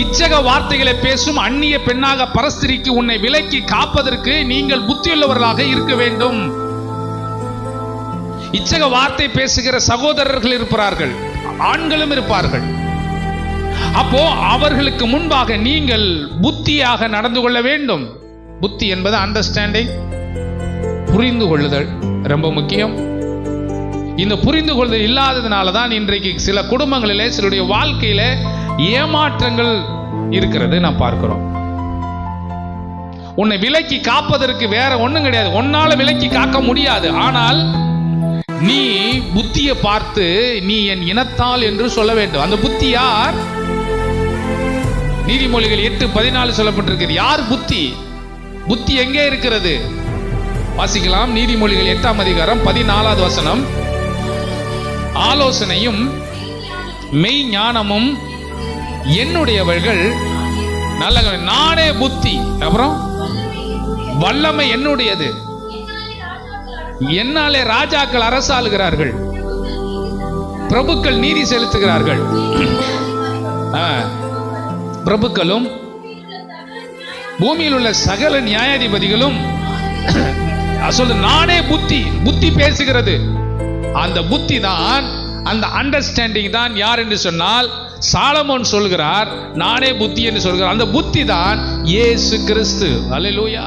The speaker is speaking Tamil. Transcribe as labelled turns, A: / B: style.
A: இச்சக வார்த்தைகளை பேசும் அந்நிய பெண்ணாக பரஸ்திரிக்கு உன்னை விலக்கி காப்பதற்கு நீங்கள் புத்தியுள்ளவர்களாக இருக்க வேண்டும். இச்சக வார்த்தை பேசுகிற சகோதரர்கள் இருப்பார்கள். ஆண்களும் இருப்பார்கள். அப்போ அவர்களுக்கு முன்பாக நீங்கள் புத்தியாக நடந்து கொள்ள வேண்டும். புத்தி என்பது அண்டர்ஸ்டாண்டிங் புரிந்து கொள்ளுதல் ரொம்ப முக்கியம். இந்த புரிந்து கொள்ளுதல் இல்லாததுனால தான் இன்றைக்கு சில குடும்பங்களிலே சிலருடைய வாழ்க்கையில ஏமாற்றங்கள் இருக்கிறது நாம் பார்க்கிறோம். உன்னை விலக்கி காப்பதற்கு வேற ஒண்ணும் கிடையாது. உன்னால விலக்கி காக்க முடியாது. ஆனால் நீ புத்தியை பார்த்து நீ என் இனத்தால் என்று சொல்ல வேண்டும். அந்த புத்தி யார்? நீதிமொழிகள் எட்டு பதினாலு சொல்லப்பட்டிருக்கிறது. யார் புத்தி? புத்தி எங்கே இருக்கிறது? வாசிக்கலாம். நீதிமொழிகள் எட்டாம் அதிகாரம் பதினாலாவது வசனம். ஆலோசனையும் மெய் ஞானமும் என்னுடையவர்கள் நல்ல நானே புத்தி. அப்புறம்? வல்லமை என்னுடையது? என்னாலே ராஜாக்கள் அரசாளுகிறார்கள். பிரபுக்கள் நீதி செலுத்துகிறார்கள். பிரபுக்களும் பூமியில் உள்ள சகல நியாயாதிபதிகளும் சொல்ல நானே புத்தி. புத்தி பேசுகிறது. அந்த புத்தி தான் அந்த அண்டர்ஸ்டாண்டிங் தான் யார் என்று சொன்னால் சாலமோன் சொல்கிறார் நானே புத்தி என்று சொல்கிறார். அந்த புத்தி தான் ஏசு கிறிஸ்து. அலையிலூயா